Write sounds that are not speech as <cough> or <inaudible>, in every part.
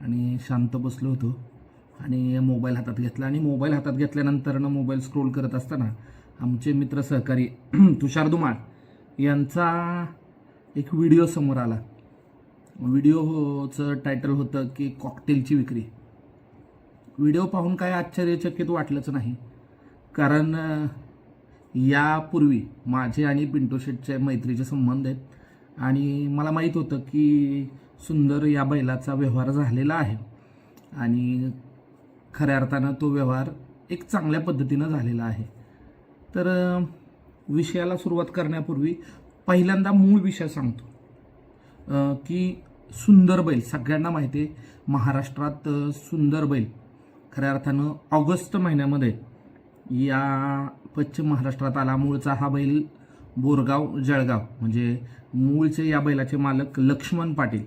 आणि शांत बसलो होतो. आणि मोबाईल हातात घेतला. आणि मोबाईल हातात घेतल्यानंतर ना मोबाईल स्क्रोल करत असताना आमचे मित्र सहकारी <clears throat> तुषार धुमाळ यांचा एक व्हिडिओ समोर आला. व्हिडिओचं टायटल होतं की कॉकटेलची विक्री. व्हिडिओ पाहून काय आश्चर्यचकित वाटलंच नाही. कारण यापूर्वी माझे आणि पिंटू शेटचे मैत्रीचे संबंध आहेत. आणि मला माहीत होतं की सुंदर या बैलाचा व्यवहार झालेला आहे. आणि खऱ्या अर्थानं तो व्यवहार एक चांगल्या पद्धतीनं झालेला आहे. तर विषयाला सुरुवात करण्यापूर्वी पहिल्यांदा मूळ विषय सांगतो. की सुंदर बैल सगळ्यांना माहिती आहे महाराष्ट्रात सुंदर बैल खऱ्या अर्थानं ऑगस्ट महिन्यामध्ये या पश्चिम महाराष्ट्रात आला. मूळचा हा बैल बोरगाव जळगाव म्हणजे मूळचे या बैलाचे मालक लक्ष्मण पाटील.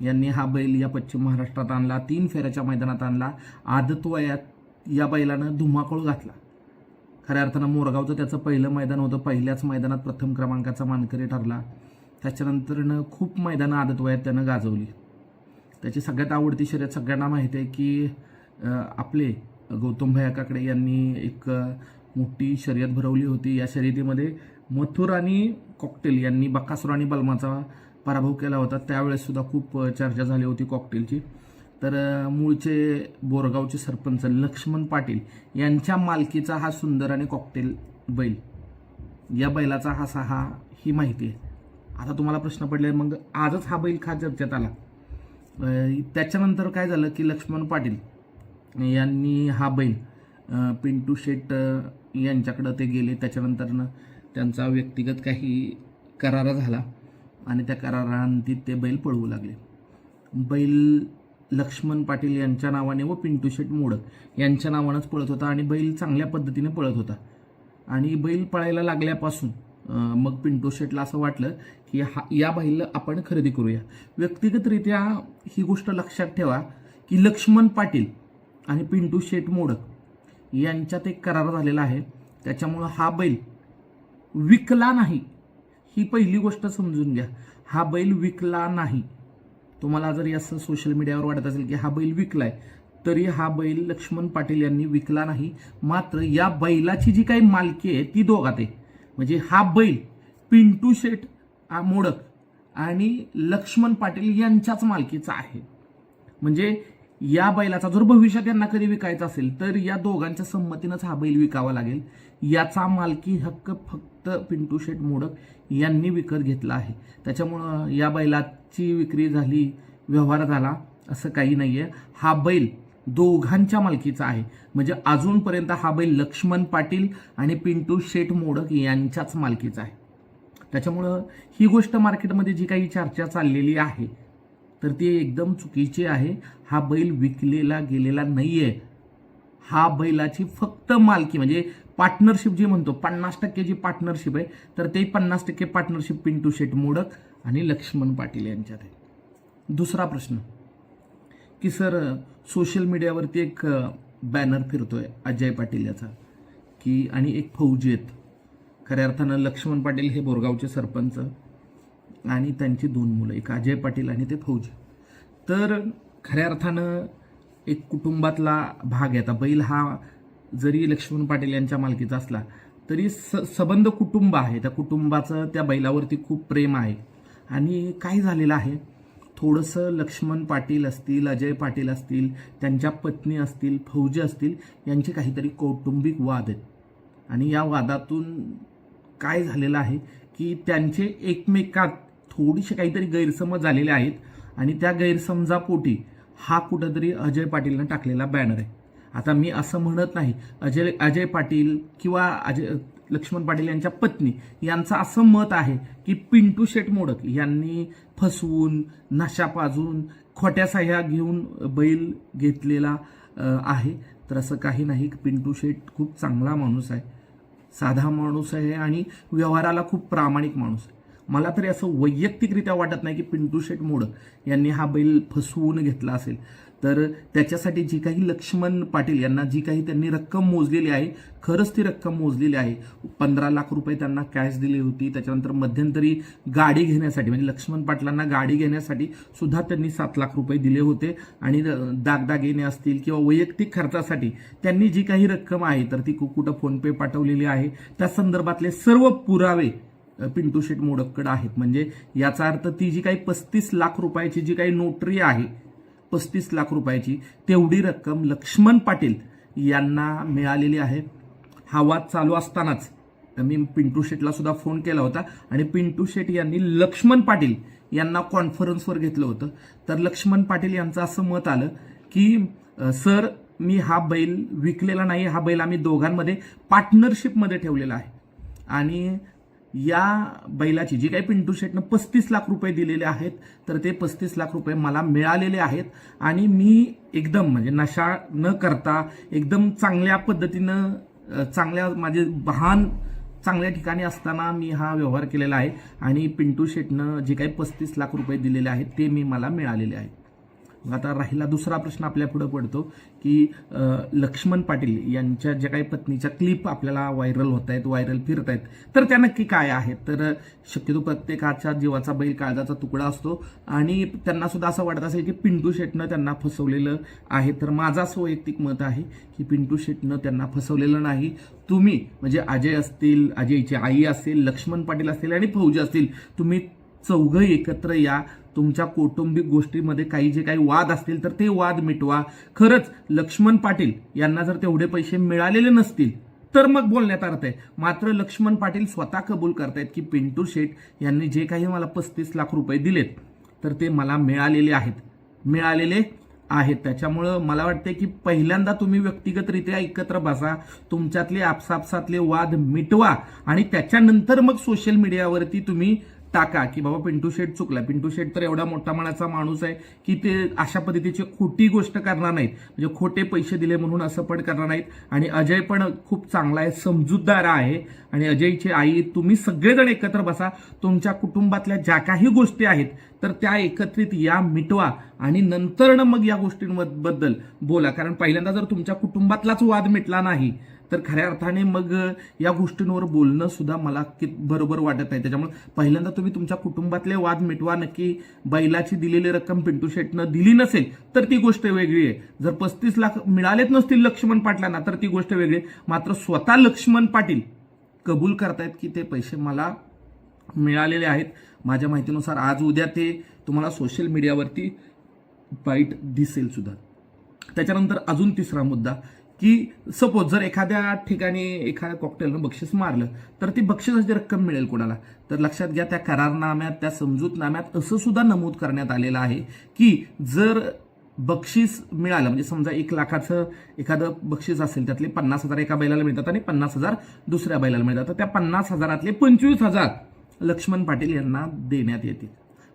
यांनी हा बैल या पश्चिम महाराष्ट्रात आणला. तीन फेऱ्याच्या मैदानात आणला. आदत वयात या बैलानं धुमाकूळ घातला. खऱ्या अर्थानं मोरगावचं त्याचं पहिलं मैदान होतं. पहिल्याच मैदानात प्रथम क्रमांकाचा मानकरी ठरला. त्याच्यानंतरनं खूप मैदानं आदत वयात त्यानं गाजवली. त्याची सगळ्यात आवडती शर्यत सगळ्यांना माहिती आहे की आपले गौतम भैया काकडे यांनी एक मोठी शर्यत भरवली होती. या शर्यतीमध्ये मथुर आणि कॉकटेल यांनी बकासूर आणि बलमाचा पराभव केला होता. त्यावेळेस सुद्धा खूप चर्चा झाली होती कॉकटेलची तर मूळचे बोरगावचे सरपंच लक्ष्मण पाटील यांच्या मालकीचा हा सुंदर आणि कॉकटेल बैल. या बैलाचा हा सहा ही माहिती आहे. आता तुम्हाला प्रश्न पडले मग आजच हा बैल खा चर्चेत आला? त्याच्यानंतर काय झालं की लक्ष्मण पाटील यांनी हा बैल पिंटू शेट यांच्याकडं ते गेले. त्याच्यानंतरनं त्यांचा व्यक्तिगत काही करारा झाला. आणि त्या करारांतीत ते बैल पळवू लागले. बैल लक्ष्मण पाटील यांच्या नावाने व पिंटू शेट मोडक यांच्या नावानंच पळत होता आणि बैल चांगल्या पद्धतीने पळत होता. आणि बैल पळायला लागल्यापासून मग पिंटू शेटला असं वाटलं की हा या बैल आपण खरेदी करूया. व्यक्तिगतरित्या ही गोष्ट लक्षात ठेवा की लक्ष्मण पाटील आणि पिंटू शेट मोडक यांच्यात एक करार झालेला आहे. त्याच्यामुळं हा बैल विकला नाही. ही पहिली गोष्ट समजून घ्या. हा बैल विकला नाही. तुम्हाला जर असं सोशल मीडियावर वाटत असेल की हा बैल विकलाय तरी हा बैल लक्ष्मण पाटील यांनी विकला नाही. मात्र या बैलाची जी काही मालकी आहे ती दोघात आहे. म्हणजे हा बैल पिंटू शेठ मोडक आणि लक्ष्मण पाटील यांच्याच मालकीचा आहे. म्हणजे या बैलाचा जर भविष्यात यांना कधी विकायचा असेल तर या दोघांच्या संमतीनंच हा बैल विकावा लागेल. याचा मालकी हक्क फक्त पिंटू शेठ मोडक यांनी विकत घेतला आहे. त्याच्यामुळं या बैलाची विक्री झाली व्यवहार झाला असं काही नाही आहे हा बैल दोघांच्या मालकीचा आहे. म्हणजे अजूनपर्यंत हा बैल लक्ष्मण पाटील आणि पिंटू शेठ मोडक यांच्याच मालकीचा आहे. त्याच्यामुळं ही गोष्ट मार्केटमध्ये जी काही चर्चा चाललेली आहे तर ती एकदम चुकीची आहे. हा बैल विकलेला गेलेला नाही आहे हा बैलाची फक्त मालकी म्हणजे पार्टनरशिप जी म्हणतो पन्नास टक्के जी पार्टनरशिप आहे तर ते पन्नास टक्के पार्टनरशिप पिंटू शेट मोडक आणि लक्ष्मण पाटील यांच्यात आहे. दुसरा प्रश्न की सर सोशल मीडियावरती एक बॅनर फिरतोय अजय पाटील याचा की आणि एक फौजी आहेत. खऱ्या अर्थानं लक्ष्मण पाटील हे बोरगावचे सरपंच. आणि त्यांची दोन मुलं एक अजय पाटील आणि ते फौजी. तर खऱ्या अर्थानं एक कुटुंबातला भाग आहे. आता बैल हा जरी लक्ष्मण पाटील यांच्या मालकीचा असला तरी स सबंध कुटुंब आहे. त्या कुटुंबाचं त्या बैलावरती खूप प्रेम आहे. आणि काय झालेलं आहे? थोडंसं लक्ष्मण पाटील असतील अजय पाटील असतील त्यांच्या पत्नी असतील फौजी असतील यांचे काहीतरी कौटुंबिक वाद आहेत. आणि या वादातून काय झालेलं आहे? की त्यांचे एकमेकात थोडीशी काहीतरी गैरसमज झालेले आहेत आणि त्या गैरसमजापोटी हा कुठंतरी अजय पाटीलनं टाकलेला बॅनर आहे. आता मी असं म्हणत नाही अजय अजय पाटील किंवा अजय लक्ष्मण पाटील यांच्या पत्नी यांचं असं मत आहे की पिंटू शेट मोडक यांनी फसवून नशा पाजून खोट्या सह्या घेऊन बैल घेतलेला आहे. तर असं काही नाही पिंटू शेट खूप चांगला माणूस आहे साधा माणूस आहे आणि व्यवहाराला खूप प्रामाणिक माणूस आहे. मला तरी असं वैयक्तिकरित्या वाटत नाही की पिंटू शेट मोड यांनी हा बैल फसवून घेतला असेल. तर त्याच्यासाठी जी काही लक्ष्मण पाटील यांना जी काही त्यांनी रक्कम मोजलेली आहे खरंच ती रक्कम मोजलेली आहे. पंधरा लाख रुपये त्यांना कॅश दिली होती. त्याच्यानंतर मध्यंतरी गाडी घेण्यासाठी म्हणजे लक्ष्मण पाटलांना गाडी घेण्यासाठी सुद्धा त्यांनी सात लाख रुपये दिले होते. आणि दागदागिने असतील किंवा वैयक्तिक खर्चासाठी त्यांनी जी काही रक्कम आहे तर ती कु- कुठं फोनपे पाठवलेली आहे. त्या संदर्भातले सर्व पुरावे पिंटू शेट मोडककडे आहेत. म्हणजे याचा अर्थ ती जी काही पस्तीस लाख रुपयाची जी काही नोटरी आहे पस्तीस लाख रुपयाची तेवढी रक्कम लक्ष्मण पाटील यांना मिळालेली आहे. हा वाद चालू असतानाच मी पिंटू शेटला सुद्धा फोन केला होता आणि पिंटू शेट यांनी लक्ष्मण पाटील यांना कॉन्फरन्सवर घेतलं होतं. तर लक्ष्मण पाटील यांचं असं मत आलं की सर मी हा बैल विकलेला नाही हा बैल आम्ही दोघांमध्ये पार्टनरशिपमध्ये ठेवलेला आहे. आणि या बैलाची जी काही पिंटू शेटनं पस्तीस लाख रुपये दिलेले आहेत तर ते पस्तीस लाख रुपये मला मिळालेले आहेत. आणि मी एकदम म्हणजे नशा न करता एकदम चांगल्या पद्धतीनं चांगल्या माझे वाहन चांगल्या ठिकाणी असताना मी हा व्यवहार केलेला आहे. आणि पिंटू शेटनं जे काही पस्तीस लाख रुपये दिलेले आहेत ते मी मला मिळालेले आहेत. आता राहिला दुसरा प्रश्न आपल्या पुढे पडतो की लक्ष्मण पाटील यांच्या ज्या काही पत्नीच्या क्लिप आपल्याला व्हायरल होत आहेत व्हायरल फिरत आहेत तर त्या नक्की काय आहेत? तर शक्यतो प्रत्येकाच्या जीवाचा बैल काळजाचा तुकडा असतो आणि त्यांना सुद्धा असं वाटत असेल की पिंटू शेटनं त्यांना फसवलेलं आहे. तर माझं असं वैयक्तिक मत आहे की पिंटू शेटनं त्यांना फसवलेलं नाही. तुम्ही म्हणजे अजय असतील अजयची आई असेल लक्ष्मण पाटील असतील आणि फौजी असतील तुम्ही चौघं एकत्र या. तुमच्या कौटुंबिक गोष्टीमध्ये काही जे काही वाद असतील तर ते वाद मिटवा. खरंच लक्ष्मण पाटील यांना जर तेवढे पैसे मिळालेले नसतील तर मग बोलण्यात अर्थ आहे. मात्र लक्ष्मण पाटील स्वतः कबूल करतायत की पिंटू शेठ यांनी जे काही मला पस्तीस लाख रुपये दिलेत तर ते मला मिळालेले आहेत. मिळालेले आहेत. त्याच्यामुळं मला वाटते की पहिल्यांदा तुम्ही व्यक्तिगतरित्या एकत्र बसा तुमच्यातले आपसापसातले वाद मिटवा आणि त्याच्यानंतर मग सोशल मीडियावरती तुम्ही टाका की बाबा पिंटू शेट चुकला पिंटू शेट तर एवढा मोठा मनाचा माणूस आहे की ते अशा पद्धतीची खोटी गोष्ट करणार नाहीत. म्हणजे खोटे पैसे दिले म्हणून असं पण करणार नाहीत. आणि अजय पण खूप चांगला आहे समजूतदार आहे. आणि अजयची आई तुम्ही सगळेजण एकत्र बसा. तुमच्या कुटुंबातल्या ज्या काही गोष्टी आहेत तर त्या एकत्रित या मिटवा. आणि नंतर मग या गोष्टींबद्दल बोला. कारण पहिल्यांदा जर तुमच्या कुटुंबातलाच वाद मिटला नाही तर खऱ्या अर्थाने मग या गोष्टींवर बोलणं सुद्धा मला की बरोबर वाटत नाही. त्याच्यामुळे पहिल्यांदा तुम्ही तुमच्या कुटुंबातले वाद मिटवा नक्की बैलाची दिलेली रक्कम पिंटू शेटनं दिली नसेल तर ती गोष्ट वेगळी आहे. जर पस्तीस लाख मिळालेच नसतील लक्ष्मण पाटलांना तर ती गोष्ट वेगळी आहे. मात्र स्वतः लक्ष्मण पाटील कबूल करतायत की ते पैसे मला मिळालेले आहेत. माझ्या माहितीनुसार आज उद्या ते तुम्हाला सोशल मीडियावरती वाईट दिसेल सुद्धा. त्याच्यानंतर अजून तिसरा मुद्दा की सपोज जर एखाद्या ठिकाणी एखाद्या कॉकटेलनं बक्षीस मारलं तर ती बक्षिसाची रक्कम मिळेल कोणाला? तर लक्षात घ्या त्या करारनाम्यात त्या समजूतनाम्यात असं सुद्धा नमूद करण्यात आलेलं आहे की जर बक्षीस मिळालं म्हणजे समजा एक लाखाचं एखादं बक्षीस असेल त्यातले पन्नास हजार एका बैलाला मिळतात आणि पन्नास हजार दुसऱ्या बैलाला मिळतात तर त्या पन्नास हजारातले पंचवीस हजार लक्ष्मण पाटील यांना देण्यात येतील.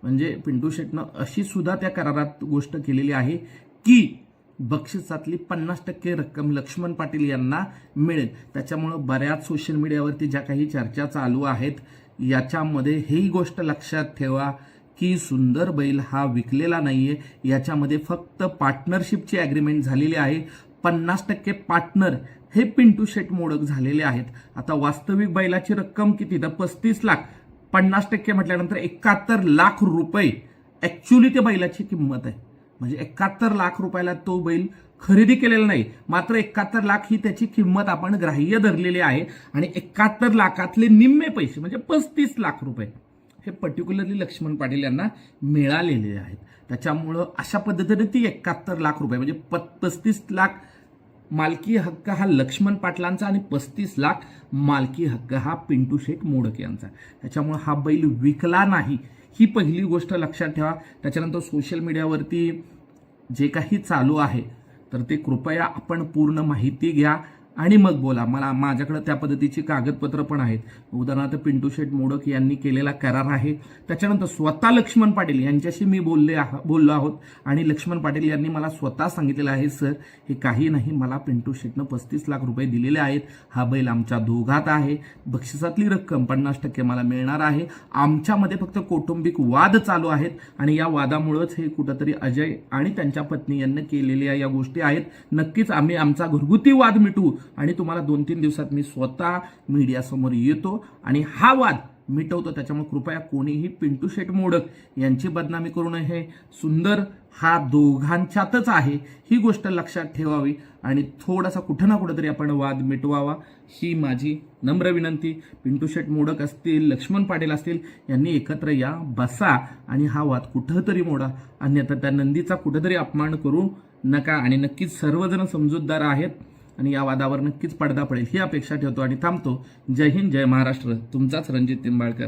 म्हणजे पिंटू शेटनं अशी सुद्धा त्या करारात गोष्ट केलेली आहे की बक्षिसातली पन्नास टक्के रक्कम लक्ष्मण पाटील यांना मिळेल. त्याच्यामुळं बऱ्याच सोशल मीडियावरती ज्या काही चर्चा चालू आहेत याच्यामध्ये ही गोष्ट लक्षात ठेवा की सुंदर बैल हा विकलेला नाही आहे याच्यामध्ये फक्त पार्टनरशिपची ॲग्रीमेंट झालेली आहे. पन्नास टक्के पार्टनर हे पिंटू शेट मोडक झालेले आहेत. आता वास्तविक बैलाची रक्कम किती? तर पस्तीस लाख. पन्नास टक्के म्हटल्यानंतर एकाहत्तर लाख रुपये. ॲक्च्युली त्या बैलाची किंमत आहे. म्हणजे एकाहत्तर लाख रुपयाला तो बैल खरेदी केलेला नाही. मात्र एकाहत्तर लाख ही त्याची किंमत आपण ग्राह्य धरलेली आहे. आणि एकाहत्तर लाखातले निम्मे पैसे म्हणजे पस्तीस लाख रुपये हे पर्टिक्युलरली लक्ष्मण पाटील यांना मिळालेले आहेत. त्याच्यामुळं अशा पद्धतीने ती एकाहत्तर लाख रुपये म्हणजे प पस्तीस लाख मालकी हक्क हा लक्ष्मण पाटलांचा आणि पस्तीस लाख मालकी हक्क हा पिंटू शेठ मोडक यांचा. त्याच्यामुळं हा बैल विकला नाही. ही पहिली गोष्ट लक्षात ठेवा. त्याच्यानंतर सोशल मीडियावरती जे काही चालू आहे तर ते कृपया आपण पूर्ण माहिती घ्या. आणि मग बोला मला माझ्याकडे त्या पद्धतीची कागदपत्र पण आहेत. उदाहरणार्थ पिंटू शेठ मोडक यांनी केलेला करार आहे. त्याच्यानंतर स्वतः लक्ष्मण पाटील यांच्याशी मी बोलले आह- बोललो आहोत. आणि लक्ष्मण पाटील यांनी मला स्वतः सांगितलेलं आहे सर हे काही नाही मला पिंटू शेठनं पस्तीस लाख रुपये दिलेले आहेत. हा बैल आमच्या दोघात आहे. बक्षिसातली रक्कम पन्नास टक्के मला मिळणार आहे. आमच्यामध्ये फक्त कौटुंबिक वाद चालू आहेत. आणि या वादामुळंच हे कुठंतरी अजय आणि त्यांच्या पत्नी यांनी केलेल्या या गोष्टी आहेत. नक्कीच आम्ही आमचा घरगुती वाद मिटवू. आणि तुम्हाला दोन तीन दिवसात मी स्वतः मीडियासमोर येतो आणि हा वाद मिटवतो. त्याच्यामुळे कृपया कोणीही पिंटू शेट मोडक यांची बदनामी करू नये. हे सुंदर हा दोघांच्यातच आहे. ही गोष्ट लक्षात ठेवावी आणि थोडासा कुठं ना कुठं तरी आपण वाद मिटवावा. ही माझी नम्र विनंती. पिंटू शेट मोडक असतील लक्ष्मण पाटील असतील यांनी एकत्र या बसा आणि हा वाद कुठंतरी मोडा. अन्यथा त्या नंदीचा कुठंतरी अपमान करू नका. आणि नक्कीच सर्वजण समजूतदार आहेत. आणि या वादावर नक्कीच पडदा पडेल ही अपेक्षा ठेवतो आणि थांबतो. जय हिंद जय महाराष्ट्र. तुमचाच रणजित निंबाळकर.